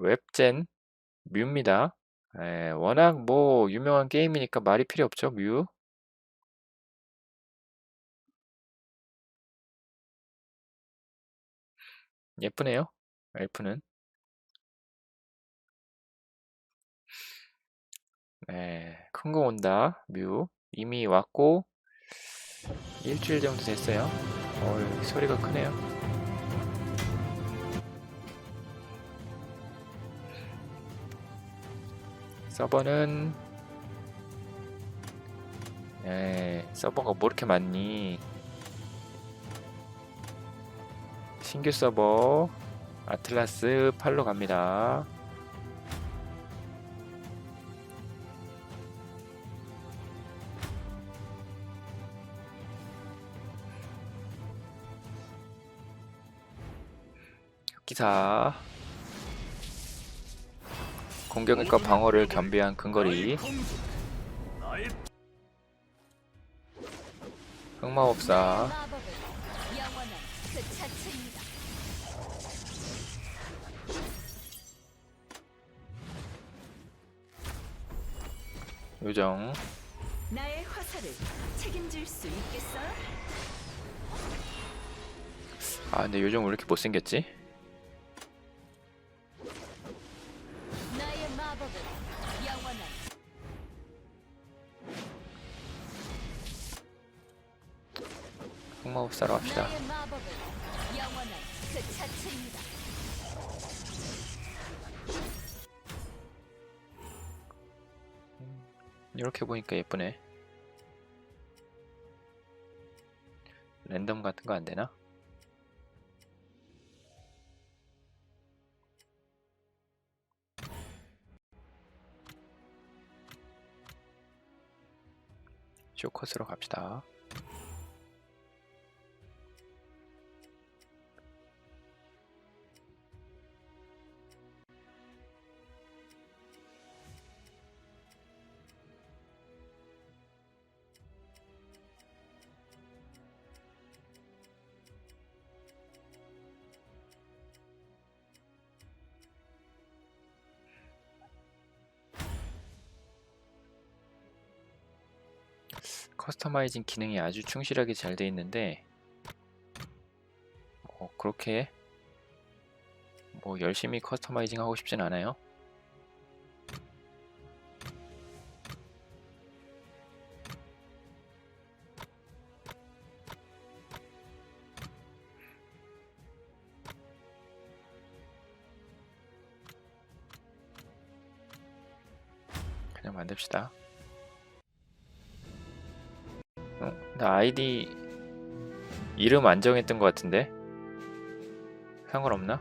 웹젠 뮤입니다. 예, 워낙 뭐 유명한 게임이니까 말이 필요 없죠, 뮤. 예쁘네요. 엘프는. 네, 큰 거 온다. 뮤. 이미 왔고 일주일 정도 됐어요. 어, 소리가 크네요. 서버는 에 서버가 뭐 이렇게 많니? 신규 서버 아틀라스 8로 갑니다. 기사 공격과 방어를 겸비한 근거리 흑마법사. 요정? 아 근데 요정 왜 이렇게 못생겼지? 그 자체입니다. 이렇게 보니까 예쁘네 랜덤 같은 거 안 되나? 쇼컷으로 갑시다. 커스터마이징 기능이 아주 충실하게 잘 돼 있는데 어, 그렇게 뭐 열심히 커스터마이징 하고 싶진 않아요. 그냥 만듭시다. 어, 나 아이디 이름 안 정했던 것 같은데 상관없나?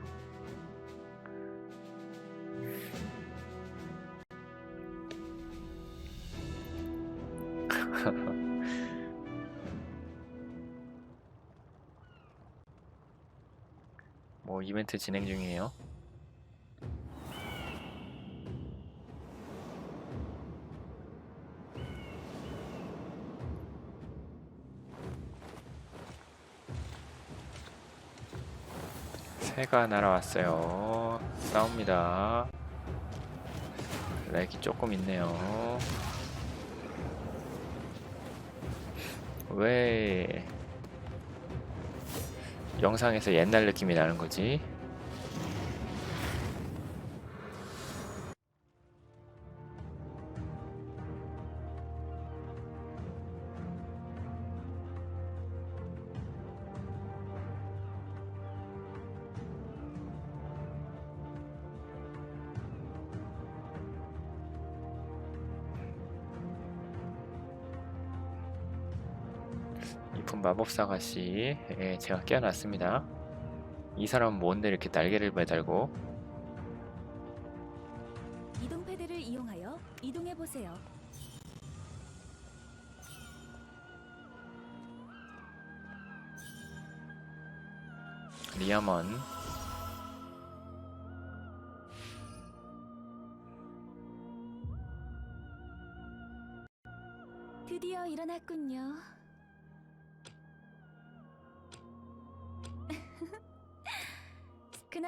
뭐 이벤트 진행 중이에요. 새가 날아왔어요. 싸웁니다. 렉이 조금 있네요. 왜 영상에서 옛날 느낌이 나는 거지? 이쁜 마법사 가씨 예, 제가 깨어났습니다. 이 사람은 뭔데 이렇게 날개를 매달고 이동 패드를 이용하여 이동해 보세요. 리아먼 드디어 일어났군요.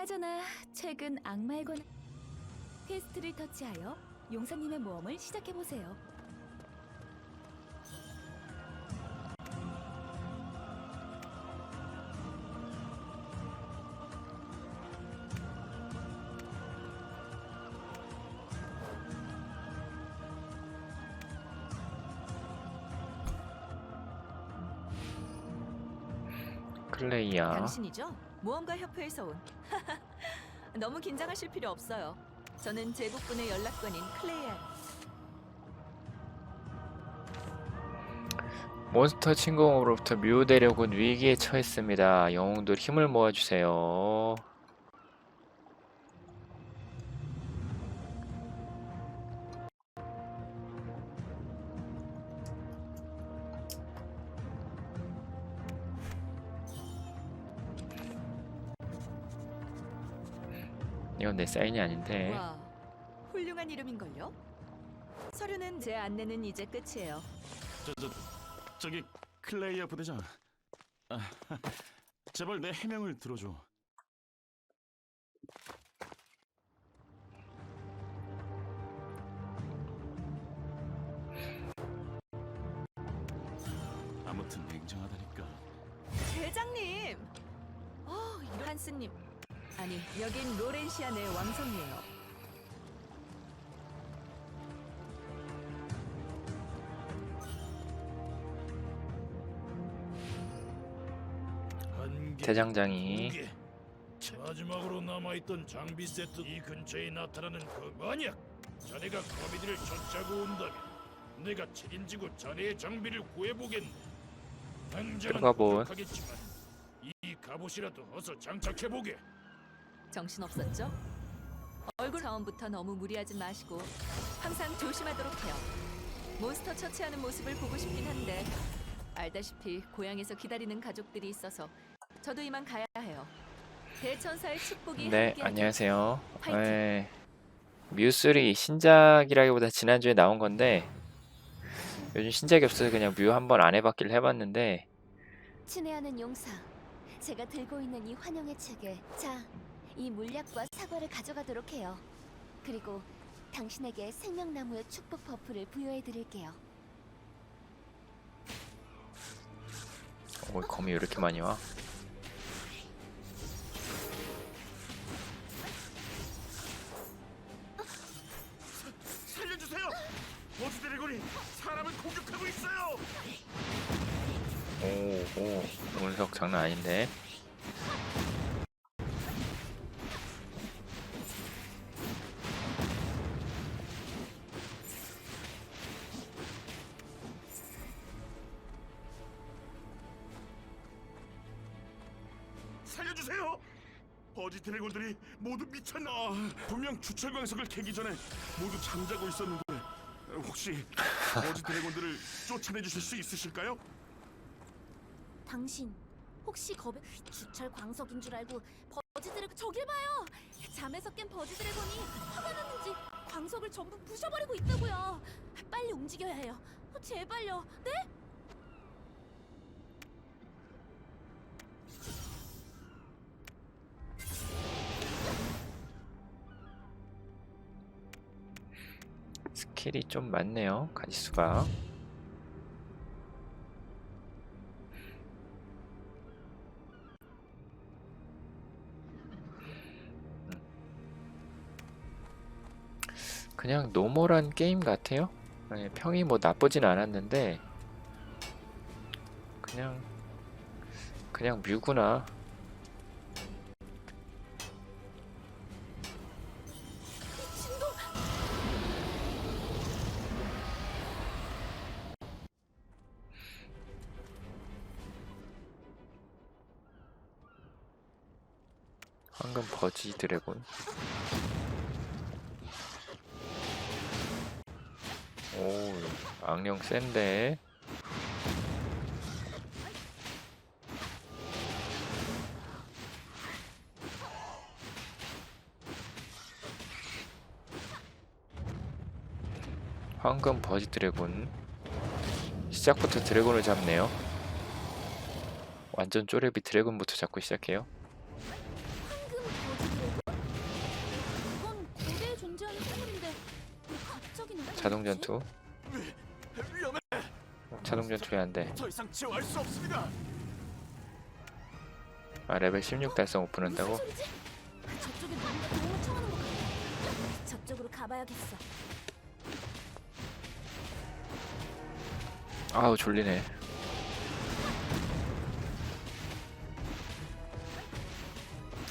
그나저나 최근 악마의 권 퀘스트를 터치하여 용사님의 모험을 시작해 보세요. 클레이야. 당신이죠? 모험가 협회에서 온. 너무 긴장하실 필요 없어요. 저는 제국군의 연락관인 클레이아. 몬스터 침공으로부터 뮤 대륙은 위기에 처했습니다. 영웅들 힘을 모아주세요. 내 사인이 아닌데. 와, 훌륭한 이름인걸요? 서류는 제 안내는 이제 끝이에요. 저, 저, 저기 클레이어 부대장. 아, 제발 내 해명을 들어줘. 여긴 로렌시아 내 왕성이에요. 대장장이. 마지막으로 남아있던 장비 세트 이 근처에 나타나는 그 만약 자네가 거미들을 쫓아고 온다면 내가 책임지고 자네의 장비를 구해보겠네 당장은 들어가 본. 부족하겠지만 이 갑옷이라도 어서 장착해보게 정신없었죠? 얼굴 처음부터 너무 무리하지 마시고 항상 조심하도록 해요. 몬스터 처치하는 모습을 보고 싶긴 한데 알다시피 고향에서 기다리는 가족들이 있어서 저도 이만 가야 해요. 대천사의 축복이 네, 함께하길. 안녕하세요. 파이팅. 네, 뮤3 신작이라기보다 지난주에 나온 건데 요즘 신작이 없어서 그냥 뮤 한 번 안 해봤길 해봤는데 친애하는 용사, 제가 들고 있는 이 환영의 책에 자, 이 물약과 사과를 가져가도록 해요. 그리고 당신에게 생명나무의 축복 버프를 부여해 드릴게요. 오, 거미 왜 이렇게 많이 와? 살려주세요! 보스 드래곤이 사람을 공격하고 있어요! 오, 오, 운석 장난 아닌데. 분명 주철 광석을 캐기 전에 모두 잠자고 있었는데 혹시 버지 드래곤들을 쫓아내 주실 수 있으실까요? 당신 혹시 겁에 주철 광석인 줄 알고 버지 드래곤 저길 봐요. 잠에서 깬 버지 드래곤이 화가 났는지 광석을 전부 부셔버리고 있다고요. 빨리 움직여야 해요. 어, 제발요. 네? 스킬이 좀 많네요. 가지수가. 그냥 노멀한 게임 같아요. 네, 평이 뭐 나쁘진 않았는데 그냥 그냥 뮤구나. 지 드래곤. 오, 악령 센데. 황금 버지 드래곤. 시작부터 드래곤을 잡네요. 완전 쪼레비 드래곤부터 잡고 시작해요. 자동 전투. 위험해. 자동 전투에 안 돼. 더 이상 제어할 수 없습니다. 아 레벨 16 달성 오픈한다고? 저쪽에 누군가 도움을 청하는 것 같아. 저쪽으로 가봐야겠어. 아우 졸리네.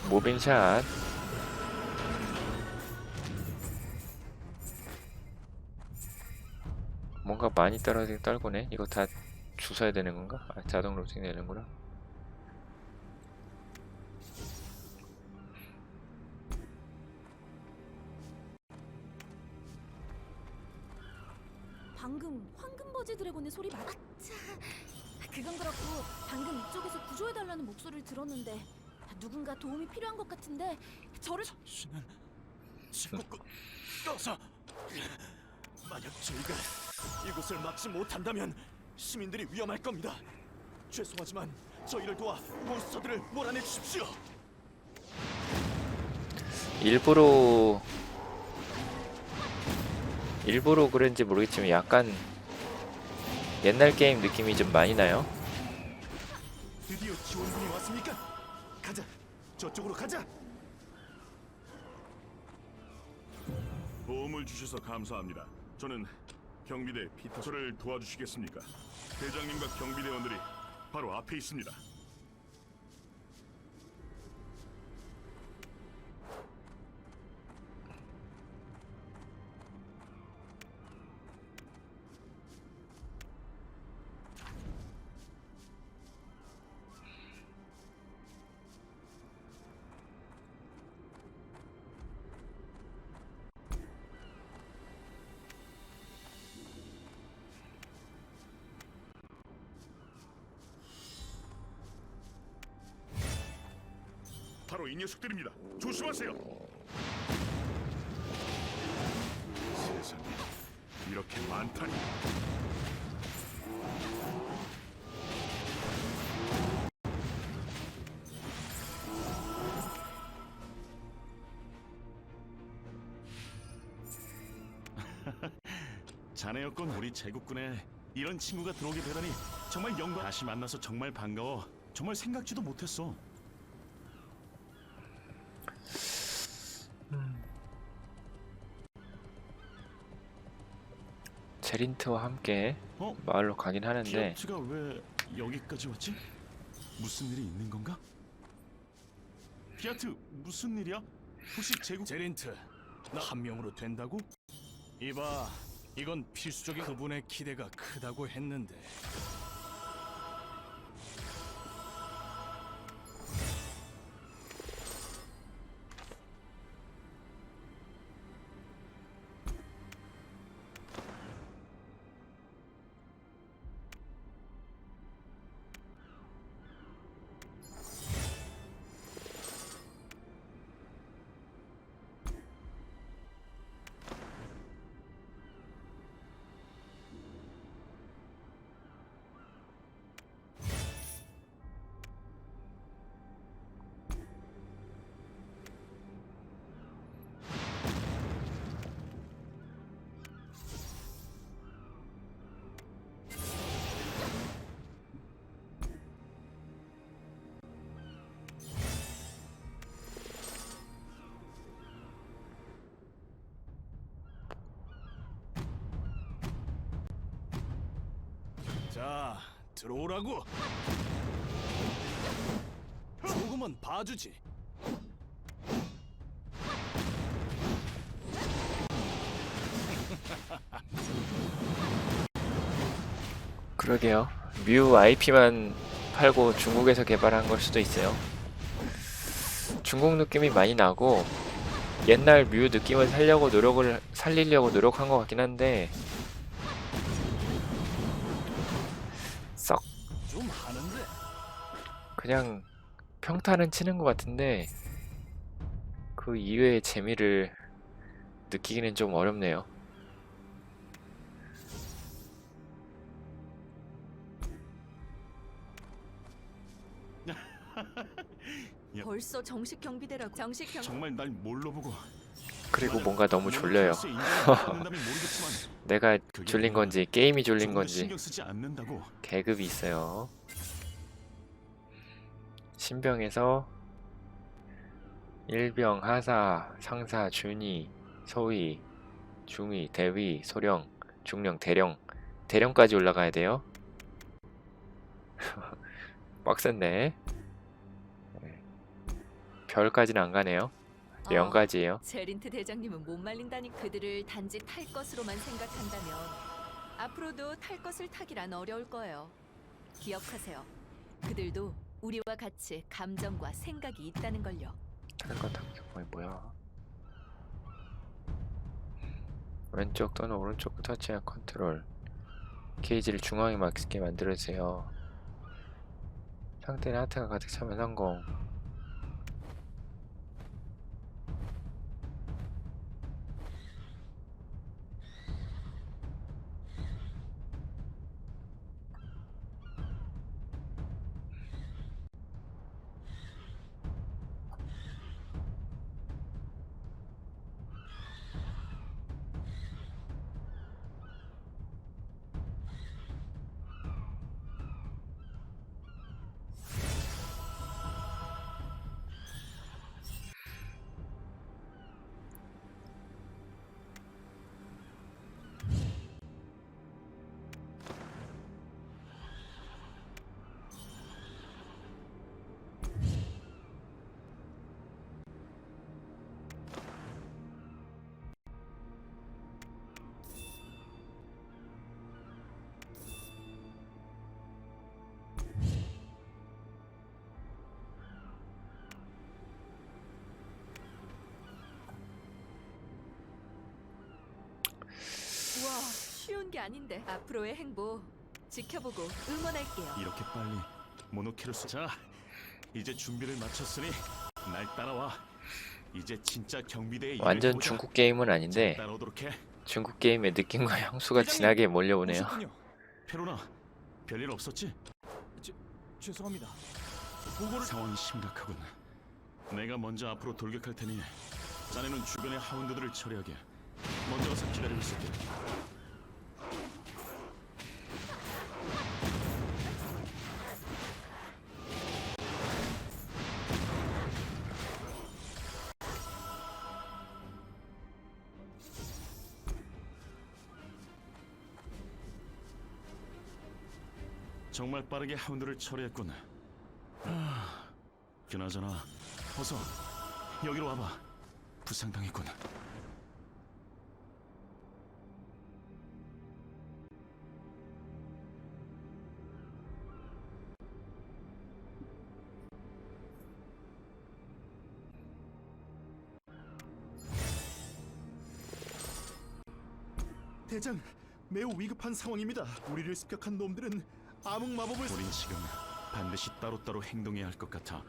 모빙샷. 뭔가 많이 떨어지게 떨구네. 이거 다 주워야 되는 건가? 아, 자동 로딩 되는구나. 방금 황금 버지 드래곤의 소리 맞? 아차. 그건 그렇고 방금 이쪽에서 구조해달라는 목소리를 들었는데 누군가 도움이 필요한 것 같은데 저를 신은 지구କୁ 꺼서 만약 저희가 이곳을 막지 못한다면 시민들이 위험할 겁니다. 죄송하지만 저희를 도와 몬스터들을 몰아내 주십시오. 일부러 일부러 그런지 모르겠지만 약간 옛날 게임 느낌이 좀 많이 나요. 드디어 지원군이 왔습니까? 가자. 저쪽으로 가자. 도움을 주셔서 감사합니다. 저는 경비대 피터. 저를 도와주시겠습니까? 대장님과 경비대원들이 바로 앞에 있습니다. 녀석들입니다. 조심하세요. 세상에 이렇게 많다니. 자네였건 우리 제국군에 이런 친구가 들어오게 되다니 정말 영광. 다시 만나서 정말 반가워. 정말 생각지도 못했어. 제린트와 함께 어? 마을로 가긴 하는데 피어츠가 왜 여기까지 왔지? 무슨 일이 있는 건가? 피아트 무슨 일이야? 혹시 제국 제린트, 나 한 명으로 된다고? 이봐, 이건 필수적인 그분의 기대가 크다고 했는데 자, 들어오라고. 조금은 봐주지. 그러게요. 뮤 IP만 팔고 중국에서 개발한 걸 수도 있어요. 중국 느낌이 많이 나고 옛날 뮤 느낌을 살려고 노력을 살리려고 노력한 것 같긴 한데 그냥 평타는 치는 것 같은데 그 이외의 재미를 느끼기는 좀 어렵네요. 벌써 정식 경비대라고. 정식 경 정말 날 뭘로 보고 그리고 뭔가 너무 졸려요. 내가 졸린 건지 게임이 졸린 건지 신경 쓰지 않는다고. 계급이 있어요. 신병에서 일병, 하사, 상사, 준위, 소위, 중위, 대위, 소령, 중령, 대령, 대령까지 올라가야 돼요. 빡센데. 네. 별까지는 안 가네요. 어, 영까지예요. 제린트 대장님은 못 말린다니 그들을 단지 탈 것으로만 생각한다면 앞으로도 탈 것을 타기란 어려울 거예요. 기억하세요. 그들도 우리와 같이 감정과 생각이 있다는 걸요. 건 당겨보이 뭐야? 왼쪽 또는 오른쪽 터치한 컨트롤 게이지를 중앙에 맞게 만들어주세요. 상태는 하트가 가득 차면 성공. 우와, 쉬운 게 아닌데 앞으로의 행보 지켜보고 응원할게요. 이렇게 빨리 모노키로스 자 이제 준비를 마쳤으니 날 따라와 이제 진짜 경비대의 완전. 중국 게임은 잘 아닌데 따라오도록 해 중국 게임의 느낌과 향수가 진하게 몰려오네요. 오셨군요. 페로나 별일 없었지? 죄송합니다. 보고를 상황이 심각하군 내가 먼저 앞으로 돌격할 테니 자네는 주변의 하운드들을 처리하게 먼저 가서 기다리고 있을게 정말 빠르게 하운드를 처리했군. 아, 그나저나 어서 여기로 와봐. 부상당했군. 대장, 매우 위급한 상황입니다. 우리를 습격한 놈들은 암흑 마법을 우린 지금 반드시 따로따로 행동해야 할 것 같아.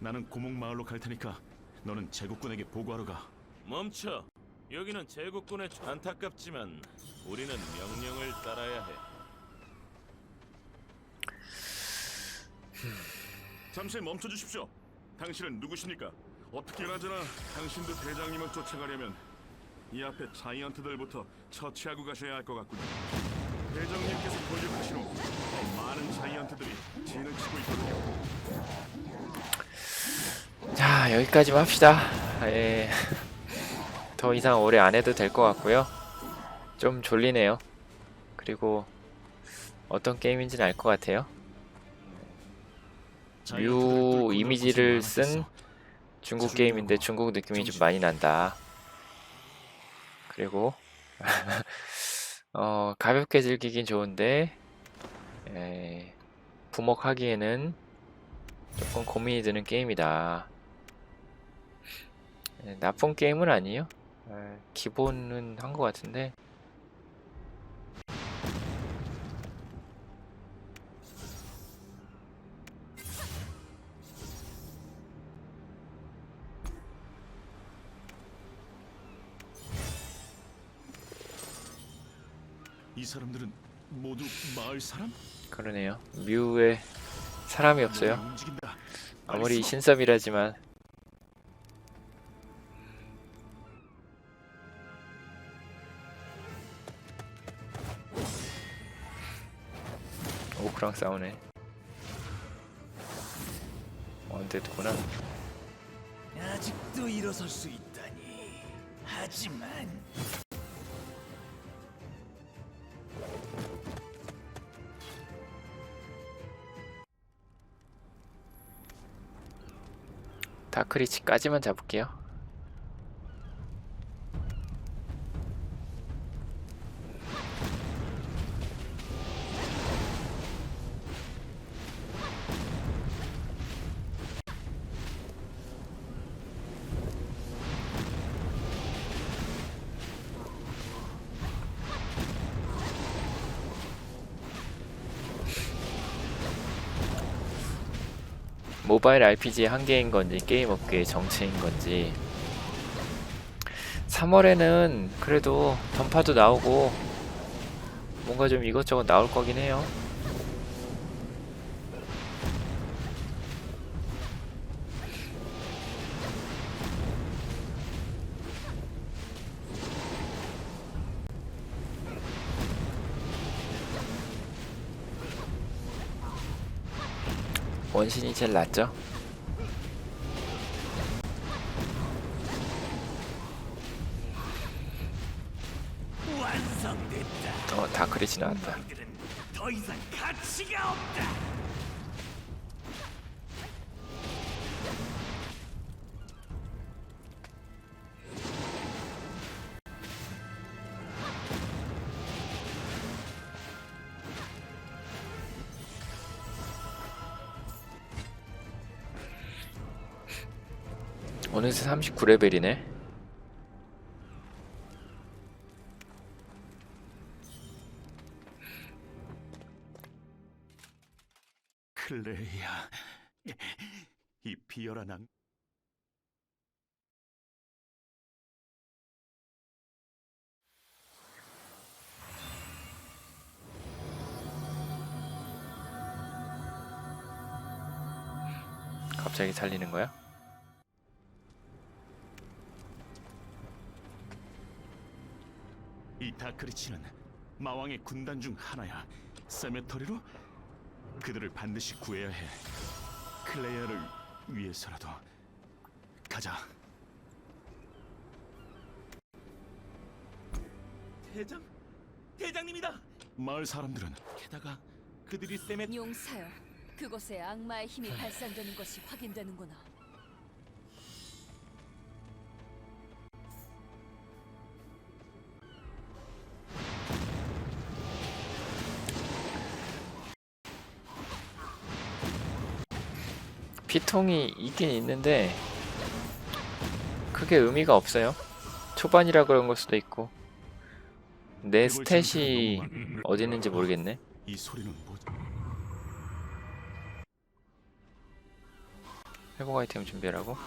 나는 고목 마을로 갈 테니까 너는 제국군에게 보고하러 가. 멈춰. 여기는 제국군의 초- 안타깝지만 우리는 명령을 따라야 해. 잠시 멈춰 주십시오. 당신은 누구십니까? 어떻게 나저나 당신도 대장님을 쫓아가려면 이 앞에 자이언트들부터 처치하고 가셔야 할 것 같군요. 대장님께서 더 많은 자이언트들이 진을 치고 있거든요. 자 여기까지만 합시다. 예. 더 이상 오래 안 해도 될 것 같고요. 좀 졸리네요. 그리고 어떤 게임인지는 알 것 같아요. 뮤 이미지를 쓴 중국 게임인데 중국 느낌이 좀 많이 난다. 그리고 어, 가볍게 즐기긴 좋은데 에, 부먹하기에는 조금 고민이 드는 게임이다. 에, 나쁜 게임은 아니에요. 에, 기본은 한 것 같은데 사람들은 모두 마을 사람? 그러네요. 뮤에 사람이 없어요. 아무리 신섬이라지만 오크랑 싸우네. 어, 안 됐구나. 아직도 일어설 수 있다니. 하지만 다크리치까지만 잡을게요. 모바일 RPG의 한계인 건지 게임 업계의 정체인 건지 3월에는 그래도 던파도 나오고 뭔가 좀 이것저것 나올 거긴 해요. 원신이 제일 낫죠? 어, 다크리치 나왔다. 너희들은 더 이상 가치가 없다. 어느새 39레벨이네. 클레이야, 이 비열한 악 갑자기 살리는 거야? 이 다크리치는 마왕의 군단 중 하나야. 세메터리로 그들을 반드시 구해야 해. 클레이아를 위해서라도 가자. 대장, 대장님이다. 마을 사람들은 게다가 그들이 쌤의 용사여, 그곳에 악마의 힘이 발산되는 것이 확인되는구나. 피통이 있긴 있는데 크게 의미가 없어요. 초반이라 그런 걸 수도 있고 내 스탯이 어디 있는지 모르겠네. 이 소리는 뭐지? 회복 아이템 준비하라고?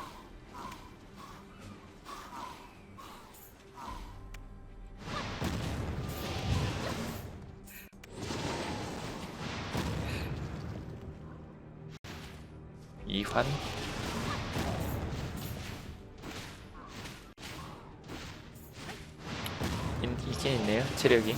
이환? 인- 있긴 있네요 체력이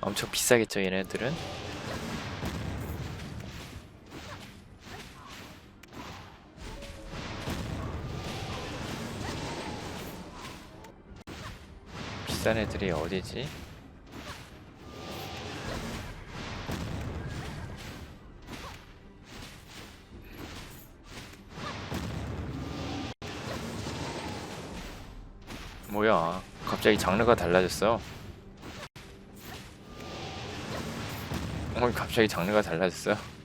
엄청 비싸겠죠 얘네들은? 비싼 애들이 어디지? 뭐야? 갑자기 장르가 달라졌어 갑자기 장르가 달라졌어요.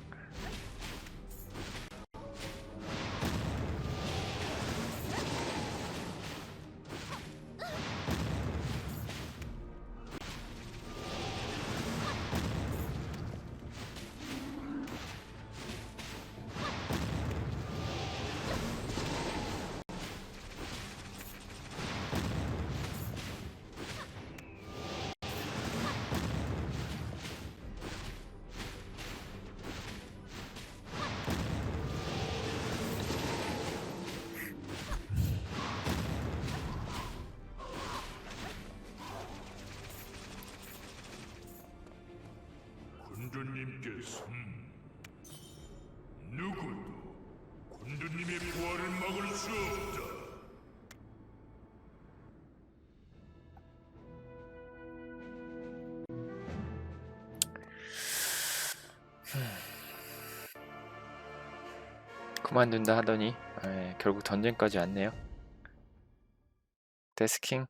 그만둔다 하더니 에, 결국 전쟁까지 왔네요. 데스킹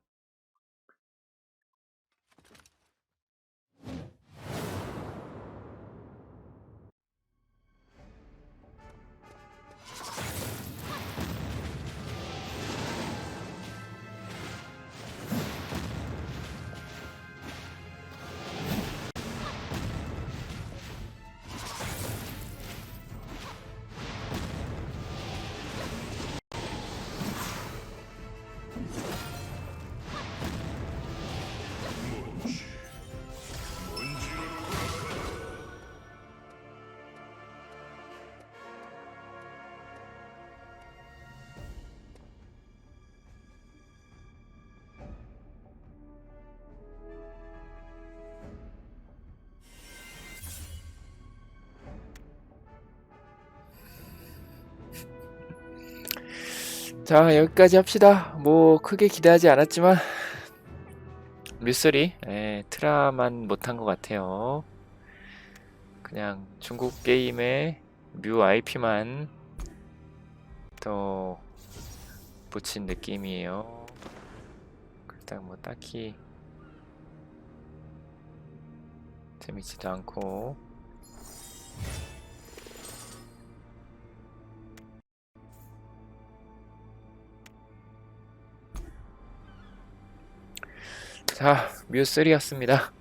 자 여기까지 합시다. 뭐 크게 기대하지 않았지만 뮤쓰리 예, 트라만 못한 것 같아요. 그냥 중국 게임에 뮤 IP만 더 붙인 느낌이에요. 일단 뭐 딱히 재밌지도 않고 자, 뮤3였습니다.